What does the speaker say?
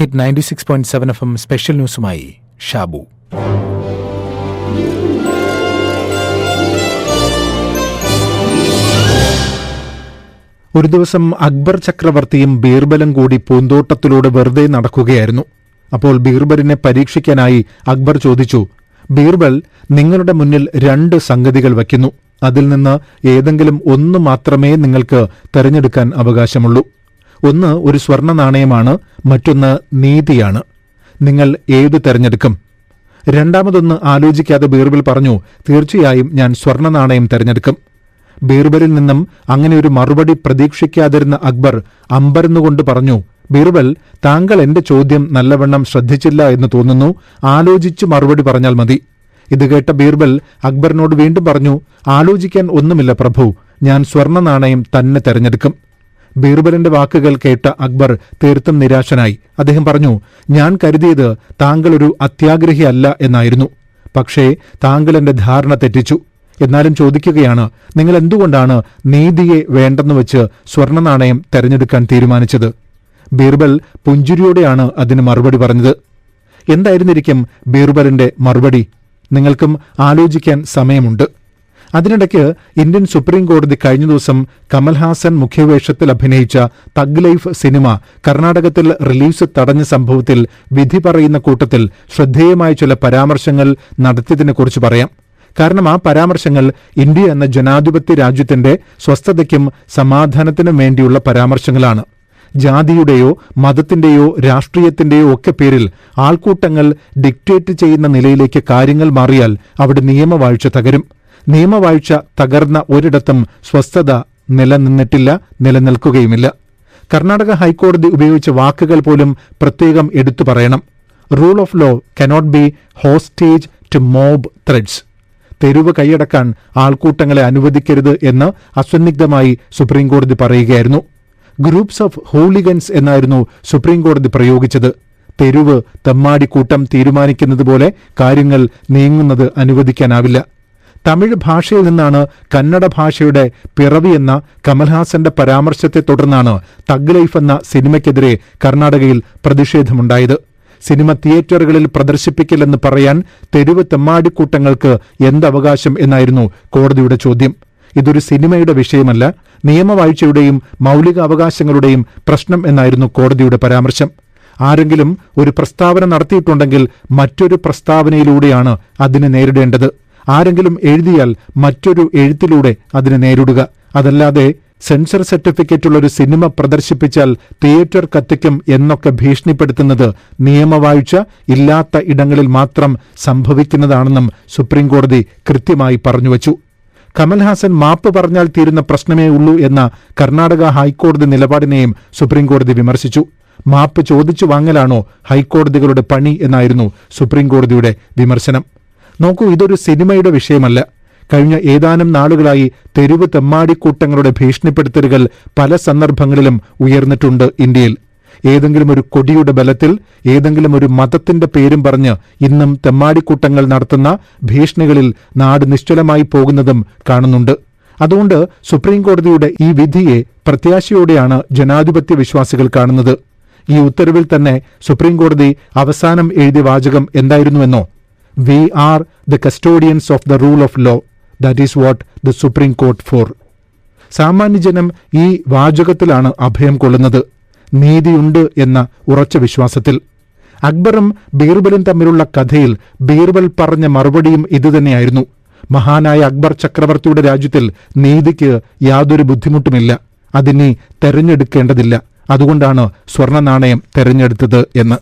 Hit ninety six point seven FM M special ന്യൂസുമായി ഷാബു. ഒരു ദിവസം അക്ബർ ചക്രവർത്തിയും ബീർബലും കൂടി പൂന്തോട്ടത്തിലൂടെ വെറുതെ നടക്കുകയായിരുന്നു. അപ്പോൾ ബീർബലിനെ പരീക്ഷിക്കാനായി അക്ബർ ചോദിച്ചു ബീർബൽ നിങ്ങളുടെ മുന്നിൽ രണ്ട് സംഗതികൾ വയ്ക്കുന്നു. അതിൽ നിന്ന് ഏതെങ്കിലും ഒന്ന് മാത്രമേ നിങ്ങൾക്ക് തെരഞ്ഞെടുക്കാൻ അവകാശമുള്ളൂ. ഒന്ന് ഒരു സ്വർണ നാണയമാണ് മറ്റൊന്ന് നീതിയാണ്. നിങ്ങൾ ഏത് തെരഞ്ഞെടുക്കും? രണ്ടാമതൊന്ന് ആലോചിക്കാതെ ബീർബൽ പറഞ്ഞു തീർച്ചയായും ഞാൻ സ്വർണ നാണയം തെരഞ്ഞെടുക്കും. ബീർബലിൽ നിന്നും അങ്ങനെ ഒരു മറുപടി പ്രതീക്ഷിക്കാതിരുന്ന അക്ബർ അമ്പരന്നുകൊണ്ട് പറഞ്ഞു ബീർബൽ താങ്കൾ എന്റെ ചോദ്യം നല്ലവണ്ണം ശ്രദ്ധിച്ചില്ല എന്ന് തോന്നുന്നു ആലോചിച്ചു മറുപടി പറഞ്ഞാൽ മതി. ഇത് കേട്ട ബീർബൽ അക്ബറിനോട് വീണ്ടും പറഞ്ഞു ആലോചിക്കാൻ ഒന്നുമില്ല പ്രഭു ഞാൻ സ്വർണ നാണയം തന്നെ തെരഞ്ഞെടുക്കും. ബീർബലിന്റെ വാക്കുകൾ കേട്ട അക്ബർ തീർത്തും നിരാശനായി. അദ്ദേഹം പറഞ്ഞു ഞാൻ കരുതിയത് താങ്കൾ ഒരു അത്യാഗ്രഹിയല്ല എന്നായിരുന്നു. പക്ഷേ താങ്കൾ എന്റെ ധാരണ തെറ്റിച്ചു. എന്നാലും ചോദിക്കുകയാണ് നിങ്ങൾ എന്തുകൊണ്ടാണ് നീതിയെ വേണ്ടെന്ന് വെച്ച് സ്വർണ നാണയം തെരഞ്ഞെടുക്കാൻ തീരുമാനിച്ചത്? ബീർബൽ പുഞ്ചിരിയോടെയാണ് അതിന് മറുപടി പറഞ്ഞത്. എന്തായിരുന്നിരിക്കും ബീർബലിന്റെ മറുപടി? നിങ്ങൾക്കും ആലോചിക്കാൻ സമയമുണ്ട്. അതിനിടയ്ക്ക് ഇന്ത്യൻ സുപ്രീം കോടതി കഴിഞ്ഞ ദിവസം കമൽഹാസൻ മുഖ്യവേഷത്തിൽ അഭിനയിച്ച തഗ് ലൈഫ് സിനിമ കർണാടകത്തിൽ റിലീസ് തടഞ്ഞ സംഭവത്തിൽ വിധി പറയുന്ന കൂട്ടത്തിൽ ശ്രദ്ധേയമായ ചില പരാമർശങ്ങൾ നടത്തിയതിനെക്കുറിച്ച് പറയാം. കാരണം ആ പരാമർശങ്ങൾ ഇന്ത്യ എന്ന ജനാധിപത്യ രാജ്യത്തിന്റെ സ്വസ്ഥതയ്ക്കും സമാധാനത്തിനും വേണ്ടിയുള്ള പരാമർശങ്ങളാണ്. ജാതിയുടെയോ മതത്തിന്റെയോ രാഷ്ട്രീയത്തിന്റെയോ ഒക്കെ പേരിൽ ആൾക്കൂട്ടങ്ങൾ ഡിക്റ്റേറ്റ് ചെയ്യുന്ന നിലയിലേക്ക് കാര്യങ്ങൾ മാറിയാൽ അവിടെ നിയമവാഴ്ച തകരും. നിയമവാഴ്ച തകർന്ന ഒരിടത്തും സ്വസ്ഥത നിലനിന്നിട്ടില്ല നിലനിൽക്കുകയുമില്ല. കർണാടക ഹൈക്കോടതി ഉപയോഗിച്ച വാക്കുകൾ പോലും പ്രത്യേകം എടുത്തു പറയണം. Rule of law cannot be hostage to mob threats തെരുവ് കൈയടക്കാൻ ആൾക്കൂട്ടങ്ങളെ അനുവദിക്കരുത് എന്ന് അസന്നിഗ്ധമായി സുപ്രീംകോടതി പറയുകയായിരുന്നു. ഗ്രൂപ്പ്സ് ഓഫ് ഹോളിഗൻസ് എന്നായിരുന്നു സുപ്രീംകോടതി പ്രയോഗിച്ചത്. തെരുവ് തെമ്മാടിക്കൂട്ടം തീരുമാനിക്കുന്നത് പോലെ കാര്യങ്ങൾ നീങ്ങുന്നത് അനുവദിക്കാനാവില്ല. തമിഴ് ഭാഷയിൽ നിന്നാണ് കന്നഡ ഭാഷയുടെ പിറവി എന്ന കമൽഹാസന്റെ പരാമർശത്തെ തുടർന്നാണ് തഗ് ലൈഫ് എന്ന സിനിമയ്ക്കെതിരെ കർണാടകയിൽ പ്രതിഷേധമുണ്ടായത്. സിനിമ തിയേറ്ററുകളിൽ പ്രദർശിപ്പിക്കില്ലെന്ന് പറയാൻ തെരുവ് തെമ്മാടിക്കൂട്ടങ്ങൾക്ക് എന്തവകാശം എന്നായിരുന്നു കോടതിയുടെ ചോദ്യം. ഇതൊരു സിനിമയുടെ വിഷയമല്ല നിയമവാഴ്ചയുടെയും മൗലിക അവകാശങ്ങളുടെയും പ്രശ്നം എന്നായിരുന്നു കോടതിയുടെ പരാമർശം. ആരെങ്കിലും ഒരു പ്രസ്താവന നടത്തിയിട്ടുണ്ടെങ്കിൽ മറ്റൊരു പ്രസ്താവനയിലൂടെയാണ് അതിനെ നേരിടേണ്ടത്. ആരെങ്കിലും എഴുതിയാൽ മറ്റൊരു എഴുത്തിലൂടെ അതിനെ നേരിടുക. അതല്ലാതെ സെൻസർ സർട്ടിഫിക്കറ്റുള്ള ഒരു സിനിമ പ്രദർശിപ്പിച്ചാൽ തിയേറ്റർ കത്തിക്കും എന്നൊക്കെ ഭീഷണിപ്പെടുത്തുന്നത് നിയമവാഴ്ച ഇല്ലാത്ത ഇടങ്ങളിൽ മാത്രം സംഭവിക്കുന്നതാണെന്നും സുപ്രീംകോടതി കൃത്യമായി പറഞ്ഞുവച്ചു. കമൽഹാസൻ മാപ്പ് പറഞ്ഞാൽ തീരുന്ന പ്രശ്നമേ ഉള്ളൂ എന്ന കർണാടക ഹൈക്കോടതി നിലപാടിനെയും സുപ്രീംകോടതി വിമർശിച്ചു. മാപ്പ് ചോദിച്ചു വാങ്ങലാണോ ഹൈക്കോടതികളുടെ പണി എന്നായിരുന്നു സുപ്രീംകോടതിയുടെ വിമർശനം. നോക്കൂ ഇതൊരു സിനിമയുടെ വിഷയമല്ല. കഴിഞ്ഞ ഏതാനും നാളുകളായി തെരുവ് തെമ്മാടിക്കൂട്ടങ്ങളുടെ ഭീഷണിപ്പെടുത്തലുകൾ പല സന്ദർഭങ്ങളിലും ഉയർന്നിട്ടുണ്ട് ഇന്ത്യയിൽ. ഏതെങ്കിലും ഒരു കൊടിയുടെ ബലത്തിൽ ഏതെങ്കിലും ഒരു മതത്തിന്റെ പേരും പറഞ്ഞ് ഇന്നും തെമ്മാടിക്കൂട്ടങ്ങൾ നടത്തുന്ന ഭീഷണികളിൽ നാട് നിശ്ചലമായി പോകുന്നതും കാണുന്നുണ്ട്. അതുകൊണ്ട് സുപ്രീംകോടതിയുടെ ഈ വിധിയെ പ്രത്യാശയോടെയാണ് ജനാധിപത്യ വിശ്വാസികൾ കാണുന്നത്. ഈ ഉത്തരവിൽ തന്നെ സുപ്രീംകോടതി അവസാനം എഴുതിയ വാചകം എന്തായിരുന്നുവെന്നോ? We are the custodians of the rule of law that is what the Supreme Court for സാമാന്യജനം ഈ വാചകത്തിലാണ് അഭയം കൊള്ളുന്നത്. നീതിയുണ്ട് എന്ന ഉറച്ച വിശ്വാസത്തിൽ. അക്ബറും ബീർബലും തമ്മിലുള്ള കഥയിൽ ബീർബൽ പറഞ്ഞ മറുപടിയും ഇതുതന്നെയായിരുന്നു. മഹാനായ അക്ബർ ചക്രവർത്തിയുടെ രാജ്യത്തിൽ നീതിക്ക് യാതൊരു ബുദ്ധിമുട്ടുമില്ല. അതിനി തെരഞ്ഞെടുക്കേണ്ടതില്ല. അതുകൊണ്ടാണ് സ്വർണ നാണയം തെരഞ്ഞെടുത്തത് എന്ന്.